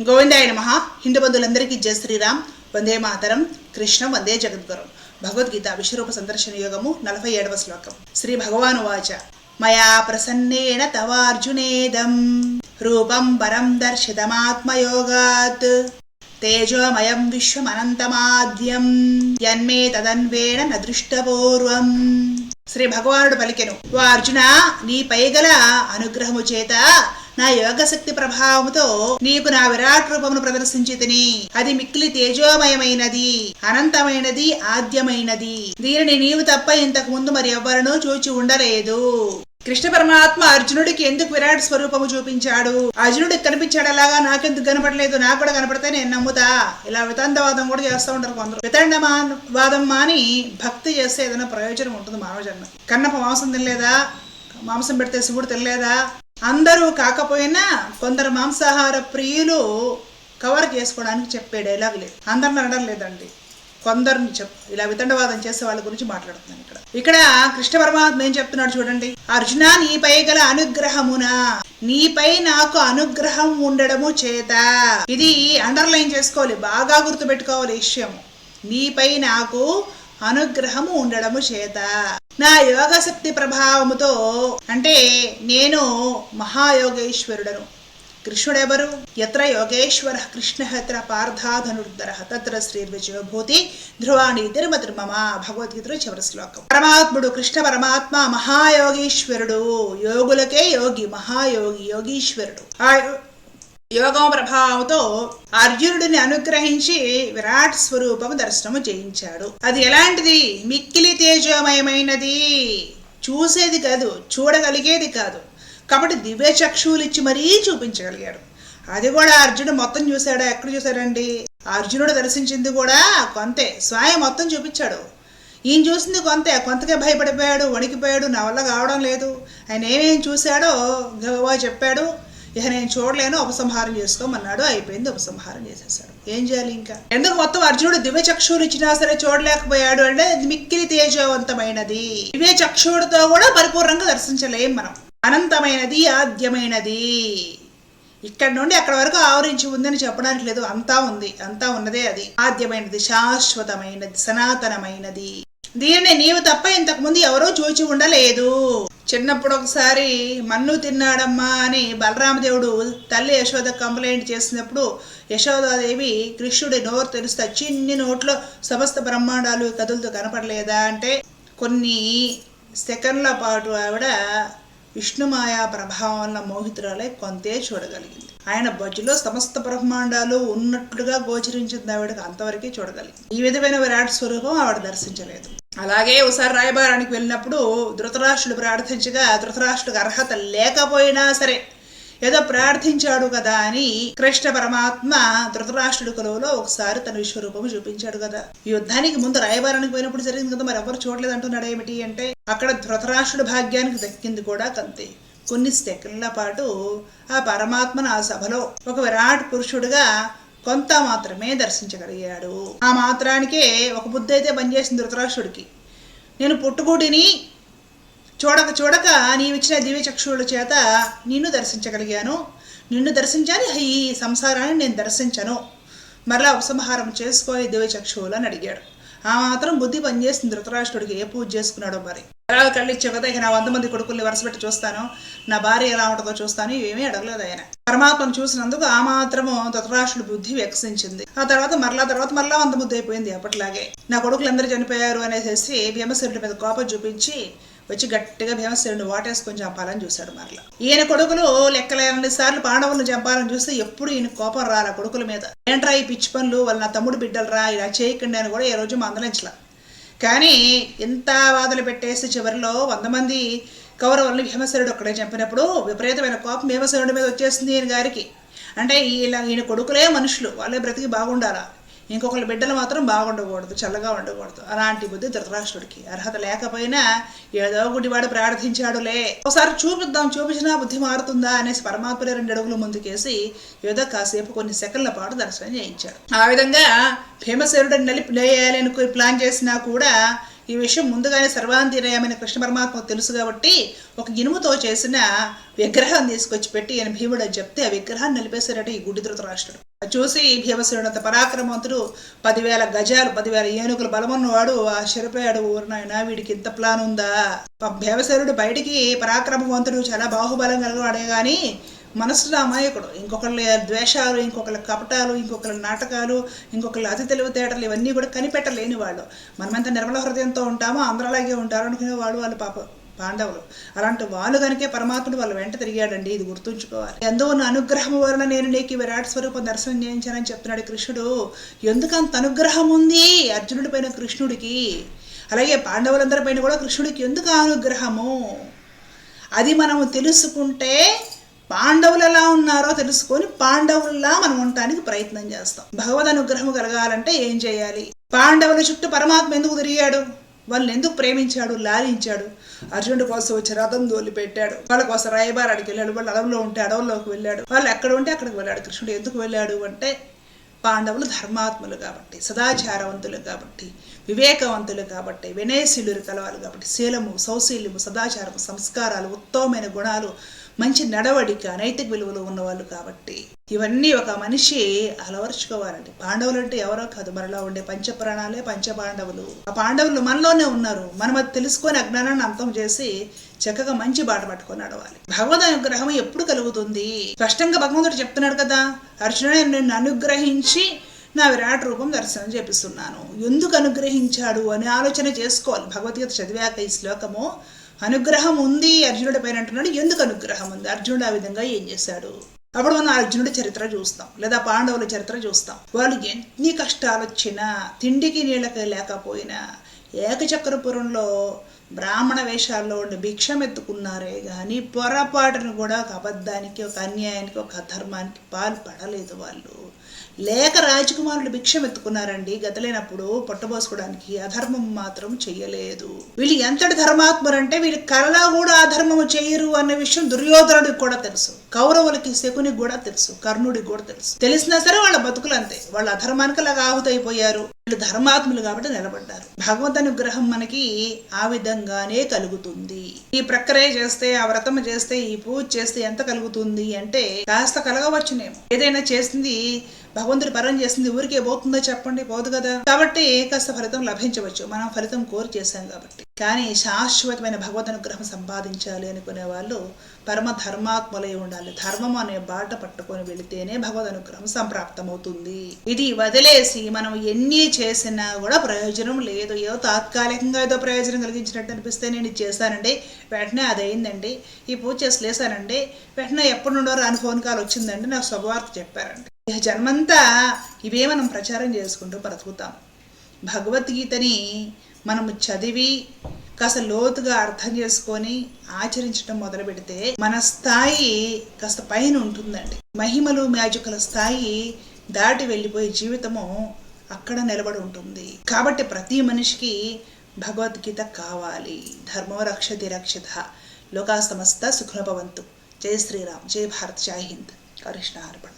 గోవిందాయ నమ. హిందూ బంధువులందరికీ జయ శ్రీరామ్. వందే మాతరం. కృష్ణ వందే జగద్గురం. భగవద్గీత విశ్వరూప సందర్శన యోగము నలభై ఏడవ శ్లోకం. శ్రీ భగవాను వాచ మయా ప్రసన్నేణ తవార్జునేదం. రూపం పరం దర్శితమాత్మయోగాత్. తేజోమయం విశ్వమనంతమాద్యం. యన్మే తదన్వేణ న దృష్టపూర్వం శ్రీ భగవానుడు పలికెను. ఓ అర్జున నీ పైగల అనుగ్రహము చేత నా యోగశక్తి ప్రభావముతో నీకు నా విరాట్ రూపమును ప్రదర్శించి తిని. అది మిక్కిలి తేజోమయమైనది అనంతమైనది ఆద్యమైనది. దీనిని నీవు తప్ప ఇంతకు ముందు మరి ఎవ్వరనూ చూచి ఉండలేదు. కృష్ణ పరమాత్మ అర్జునుడికి ఎందుకు విరాట్ స్వరూపము చూపించాడు? అర్జునుడికి కనిపించాడు అలాగా నాకెందుకు కనపడలేదు? నాకు కూడా కనపడితే నేను నమ్ముతా. ఇలా వితండవాదం కూడా చేస్తూ ఉంటారు కొందరు. వితండ వాదం మాని భక్తి చేస్తే ఏదైనా ప్రయోజనం ఉంటుంది మానవ జన్మ. కన్నప్ప మాంసం తినలేదా? మాంసం పెడితే శివుడు తినలేదా? అందరూ కాకపోయినా కొందరు మాంసాహార ప్రియులు కవర్ చేసుకోవడానికి చెప్పే డైలాగ్ లేదు. అందరిని అనడం లేదండి. కొందరిని చెప్ ఇలా వితండవాదం చేసే వాళ్ళ గురించి మాట్లాడుతున్నాను ఇక్కడ. ఇక్కడ కృష్ణ పరమాత్మ ఏం చెప్తున్నాడు చూడండి. అర్జున నీపై గల అనుగ్రహమున? నీపై నాకు అనుగ్రహం ఉండడము చేత. ఇది అండర్లైన్ చేసుకోవాలి. బాగా గుర్తుపెట్టుకోవాలి విషయం నీపై నాకు అనుగ్రహము ఉండడము చేత. నా యోగశక్తి ప్రభావముతో అంటే నేను మహాయోగేశ్వరుడను. కృష్ణుడెవరు? ఎత్ర యోగేశ్వర కృష్ణ ఎత్ర పార్థాధనుర్ధర తత్ర శ్రీర్విజయభూతి ధ్రువాణి తిరుమతిర్మమ భగవద్గీతలో చివరి శ్లోకం. పరమాత్ముడు కృష్ణ పరమాత్మ మహాయోగీశ్వరుడు. యోగులకే యోగి మహాయోగి యోగీశ్వరుడు. ఆ యోగం ప్రభావంతో అర్జునుడిని అనుగ్రహించి విరాట్ స్వరూపము దర్శనము చేయించాడు. అది ఎలాంటిది? మిక్కిలి తేజోమయమైనది. చూసేది కాదు చూడగలిగేది కాదు. కాబట్టి దివ్య చక్షువులు ఇచ్చి మరీ చూపించగలిగాడు. అది కూడా అర్జునుడు మొత్తం చూశాడా? ఎక్కడ చూశాడండి? అర్జునుడు దర్శించింది కూడా కొంతే. స్వామి మొత్తం చూపించాడు. ఈయన చూసింది కొంతే. కొంతకే భయపడిపోయాడు వణికిపోయాడు నా వల్ల కావడం లేదు. ఆయన ఏమేమి చూశాడో గవా చెప్పాడు. ఇక నేను చూడలేను ఉపసంహారం చేసుకోమన్నాడు అయిపోయింది ఉపసంహారం చేసేసాడు. ఏం చేయాలి ఇంకా? ఎందుకు మొత్తం అర్జునుడు దివ్య చక్షువులు ఇచ్చినా సరే చూడలేకపోయాడు అంటే మిక్కిలి తేజవంతమైనది. దివ్య చక్షువుడితో కూడా పరిపూర్ణంగా దర్శించలేం మనం. అనంతమైనది ఆద్యమైనది. ఇక్కడ నుండి అక్కడ వరకు ఆవరించి ఉందని చెప్పడానికి లేదు. అంతా ఉంది. అంతా ఉన్నదే అది. ఆద్యమైనది శాశ్వతమైనది సనాతనమైనది. దీనిని నీవు తప్ప ఇంతకు ముందు ఎవరో చూచి ఉండలేదు. చిన్నప్పుడు ఒకసారి మన్ను తిన్నాడమ్మా అని బలరామదేవుడు తల్లి యశోద కంప్లైంట్ చేసినప్పుడు యశోదాదేవి కృష్ణుడి నోరు తెరుస్తా చిన్ని నోట్లో సమస్త బ్రహ్మాండాలు కథలతో కనపడలేదా అంటే కొన్ని సెకండ్ల పాటు ఆవిడ విష్ణుమాయా ప్రభావం వల్ల మోహితురాలై కొంతే చూడగలిగింది. ఆయన బజ్జులో సమస్త బ్రహ్మాండాలు ఉన్నట్లుగా గోచరించింది ఆవిడకి అంతవరకే చూడగలిగింది. ఈ విధమైన విరాట్ స్వరూపం ఆవిడ దర్శించలేదు. అలాగే ఒకసారి రాయబారానికి వెళ్ళినప్పుడు ధృతరాష్ట్రుడు ప్రార్థించగా ధృతరాష్ట్రుడికి అర్హత లేకపోయినా సరే ఏదో ప్రార్థించాడు కదా అని కృష్ణ పరమాత్మ ధృతరాష్ట్రుడి కొలువులో ఒకసారి తన విశ్వరూపము చూపించాడు కదా. యుద్ధానికి ముందు రాయబారానికి పోయినప్పుడు జరిగింది కదా మరి ఎవరు చూడలేదు అంటున్నాడు ఏమిటి అంటే అక్కడ ధృతరాష్ట్రుడి భాగ్యానికి దక్కింది కూడా కంతే కొన్ని సెకండ్ల పాటు ఆ పరమాత్మను ఆ సభలో ఒక విరాట్ పురుషుడుగా కొంత మాత్రమే దర్శించగలిగాడు. ఆ మాత్రానికే ఒక బుద్ధి అయితే పనిచేసింది ధృతరాష్ట్రుడికి నేను పుట్టుకుడిని చూడక చూడక నీవిచ్చిన దివ్య చక్షువుల చేత నిన్ను దర్శించగలిగాను. నిన్ను దర్శించాలి ఈ సంసారాన్ని నేను దర్శించను. మరలా ఉపసంహారం చేసుకోవాలి దివ్య చక్షువులు అని అడిగాడు. ఆ మాత్రం బుద్ధి పనిచేస్తుంది ధృతరాష్ట్రుడికి. ఏ పూజ చేసుకున్నాడో మరి? ఎలా కళ్ళు ఇచ్చావు కదా ఇక నా వంద మంది కొడుకుల్ని వరుసపెట్టి చూస్తాను. నా భార్య ఎలా ఉంటుందో చూస్తాను. ఇవేమీ అడగలేదు ఆయన. పరమాత్మను చూసినందుకు ఆ మాత్రము ధృతరాష్ట్రుడి బుద్ధి వికసించింది ఆ తర్వాత మరలా తర్వాత మరలా వంద ముద్ద అయిపోయింది అప్పట్లాగే. నా కొడుకులు అందరూ చనిపోయారు అనేసి భీమసేనుడి మీద కోపం చూపించి వచ్చి గట్టిగా భీమసేనుడు వాటేసుకొని చంపాలని చూశాడు మరలా. ఈయన కొడుకులు లెక్కలేని సార్లు పాండవులను చంపాలని చూస్తే ఎప్పుడు ఈయన కోపం రాల కొడుకుల మీద. ఏంట్రా ఈ పిచ్చి పనులు? వాళ్ళ నా తమ్ముడు బిడ్డలరా? ఇలా చేయకండి అని కూడా ఏ రోజు మందలించలా. కానీ ఇంత వాదలు పెట్టేసి చివరిలో వంద మంది కౌరవులను భీమసేనుడు ఒక్కడే చంపినప్పుడు విపరీతమైన కోపం భీమసేనుడి మీద వచ్చేసింది ఈయన గారికి. అంటే ఈయన ఈయన కొడుకులే మనుషులు. వాళ్ళే బ్రతికి బాగుండాలా? ఇంకొకళ్ళ బిడ్డలు మాత్రం బాగుండకూడదు చల్లగా ఉండకూడదు అలాంటి బుద్ధి ధృతరాష్ట్రుడికి అర్హత లేకపోయినా ఏదో గుడివాడు ప్రార్థించాడులే ఒకసారి చూపిద్దాం చూపించినా బుద్ధి మారుతుందా అనేసి పరమాత్మలే రెండు అడుగులు ముందుకేసి ఏదో కాసేపు కొన్ని సెకండ్ల పాటు దర్శనం చేయించాడు ఆ విధంగా భీమసేనుడిని నలిపి లేయాలని ప్లాన్ చేసినా కూడా ఈ విషయం ముందుగానే సర్వాంతిరయమైన కృష్ణ పరమాత్మకు తెలుసు కాబట్టి ఒక ఇనుముతో చేసిన విగ్రహం తీసుకొచ్చి పెట్టి ఆయన భీముడు అని చెప్తే ఆ విగ్రహాన్ని నిలిపేశారట ఈ గుడి ధృతరాష్ట్రుడు చూసి భీమసేనుడంత పరాక్రమవంతుడు పదివేల గజాలు పదివేల ఏనుగులు బలమున్నవాడు ఆశ్చర్యపోయాడు ఊరినాయన వీడికి ఇంత ప్లాన్ ఉందా? పాపం భీమసేనుడు బయటికి పరాక్రమవంతుడు చాలా బాహుబలం కలిగినవాడే కానీ మనసులో అమాయకుడు. ఇంకొకళ్ళ ద్వేషాలు ఇంకొకళ్ళ కపటాలు ఇంకొకళ్ళ నాటకాలు ఇంకొకళ్ళ అతి తెలివితేటలు ఇవన్నీ కూడా కనిపెట్టలేని వాళ్ళు. మనమెంత నిర్మల హృదయంతో ఉంటామో అందరలాగే ఉంటారు అనుకునే వాళ్ళు వాళ్ళు పాప పాండవులు. అలాంటి వాళ్ళు కనుకే పరమాత్ముడు వాళ్ళ వెంట తిరిగాడండి ఇది గుర్తుంచుకోవాలి. ఎందువన్న ఉన్న అనుగ్రహం వలన నేను నీకు విరాట్ స్వరూపం దర్శనం చేయించానని చెప్తున్నాడు కృష్ణుడు. ఎందుకంత అనుగ్రహం ఉంది అర్జునుడి పైన కృష్ణుడికి? అలాగే పాండవులందరి పైన కూడా కృష్ణుడికి ఎందుకు అనుగ్రహము? అది మనము తెలుసుకుంటే పాండవులు ఎలా ఉన్నారో తెలుసుకొని పాండవుల్లా మనం ఉండటానికి ప్రయత్నం చేస్తాం. భగవద్ అనుగ్రహం కలగాలంటే ఏం చేయాలి? పాండవుల చుట్టూ పరమాత్మ ఎందుకు తిరిగాడు? వాళ్ళని ఎందుకు ప్రేమించాడు? లాలించాడు? అర్జునుడి కోసం వచ్చి రథం దోలి పెట్టాడు వాళ్ళ కోసం రాయబారాడికి వెళ్ళాడు. వాళ్ళు అడవుల్లో ఉంటే అడవుల్లోకి వెళ్ళాడు. వాళ్ళు ఎక్కడ ఉంటే అక్కడికి వెళ్ళాడు. కృష్ణుడు ఎందుకు వెళ్ళాడు అంటే పాండవులు ధర్మాత్ములు కాబట్టి సదాచారవంతులు కాబట్టి వివేకవంతులు కాబట్టి వినయశీలు కలవాలి కాబట్టి శీలము సౌశీల్యము సదాచారము సంస్కారాలు ఉత్తమమైన గుణాలు మంచి నడవడిక నైతిక విలువలు ఉన్నవాళ్ళు కాబట్టి. ఇవన్నీ ఒక మనిషి అలవరుచుకోవాలండి. పాండవులు అంటే ఎవరో కాదు. మనలో ఉండే పంచపురాణాలే పంచపాండవులు. ఆ పాండవులు మనలోనే ఉన్నారు. మనం అది తెలుసుకొని అజ్ఞానాన్ని అంతం చేసి చక్కగా మంచి బాట పట్టుకొని నడవాలి. భగవద్ అనుగ్రహం ఎప్పుడు కలుగుతుంది? స్పష్టంగా భగవంతుడు చెప్తున్నాడు కదా అర్జునుడు నిన్ను అనుగ్రహించి నా విరాట్ రూపం దర్శనం చేపిస్తున్నాను. ఎందుకు అనుగ్రహించాడు? అని ఆలోచన చేసుకోవాలి. భగవద్గీత చదివాక ఈ శ్లోకము అనుగ్రహం ఉంది అర్జునుడి పైన అంటున్నాడు ఎందుకు అనుగ్రహం ఉంది? అర్జునుడు ఆ విధంగా ఏం చేశాడు? అప్పుడు మనం అర్జునుడి చరిత్ర చూస్తాం లేదా పాండవుల చరిత్ర చూస్తాం. వాళ్ళు ఎన్ని కష్టాలు వచ్చినా తిండికి నీళ్ళకి లేకపోయినా ఏకచక్రపురంలో బ్రాహ్మణ వేషాల్లో ఉండి భిక్షం ఎత్తుకున్నారే కానీ పొరపాటును కూడా ఒక అబద్ధానికి ఒక అన్యాయానికి ఒక అధర్మానికి పాల్పడలేదు వాళ్ళు. లేక రాజకుమారులు భిక్షం ఎత్తుకున్నారండి గతలేనప్పుడు పొట్టబోసుకోవడానికి అధర్మం మాత్రం చెయ్యలేదు. వీళ్ళు ఎంతటి ధర్మాత్మరంటే వీళ్ళు కలలా కూడా అధర్మము చేయరు అన్న విషయం దుర్యోధనుడికి కూడా తెలుసు. కౌరవులకి శకునికి కూడా తెలుసు. కర్ణుడికి కూడా తెలుసు. తెలిసినా సరే వాళ్ళ బతుకులు అంతే వాళ్ళ అధర్మానికి అలాగా ఆహుతైపోయారు. వీళ్ళు ధర్మాత్ములు కాబట్టి నిలబడ్డారు. భగవద్ అనుగ్రహం మనకి ఆ విధంగానే కలుగుతుంది. ఈ ప్రక్రియ చేస్తే ఆ వ్రతం చేస్తే ఈ పూజ చేస్తే ఎంత కలుగుతుంది అంటే కాస్త కలగవచ్చునేమో. ఏదైనా చేసింది భగవంతుడి పరం చేసింది ఊరికే పోతుందో చెప్పండి పోదు కదా. కాబట్టి కాస్త ఫలితం లభించవచ్చు. మనం ఫలితం కోరి చేశాం కాబట్టి. కానీ శాశ్వతమైన భగవద్ అనుగ్రహం సంపాదించాలి అనుకునే వాళ్ళు పరమ ధర్మాత్మలై ఉండాలి. ధర్మం అనే బాట పట్టుకొని వెళితేనే భగవద్ అనుగ్రహం సంప్రాప్తమవుతుంది. ఇది వదిలేసి మనం ఎన్ని చేసినా కూడా ప్రయోజనం లేదు. ఏదో తాత్కాలికంగా ఏదో ప్రయోజనం కలిగించినట్టు అనిపిస్తే నేను ఇది చేశానండి వెంటనే అది అయిందండి ఈ పూజ చేసి లేశానండి వెంటనే ఎప్పటి నుండో రాని ఫోన్ కాల్ వచ్చిందండి నాకు శుభవార్త చెప్పారండి. జన్మంతా ఇవే మనం ప్రచారం చేసుకుంటూ బ్రతుకుతాం. భగవద్గీతని మనము చదివి కాస్త లోతుగా అర్థం చేసుకొని ఆచరించడం మొదలు పెడితే మన స్థాయి కాస్త పైన ఉంటుందండి. మహిమలు మ్యాజికల స్థాయి దాటి వెళ్ళిపోయే జీవితము అక్కడ నిలబడి ఉంటుంది. కాబట్టి ప్రతి మనిషికి భగవద్గీత కావాలి. ధర్మో రక్షతి రక్షిత. లోకా సమస్త సుఖనభవంతు జై శ్రీరామ్. జై భారత్. జై హింద్. కృష్ణ అర్పణ.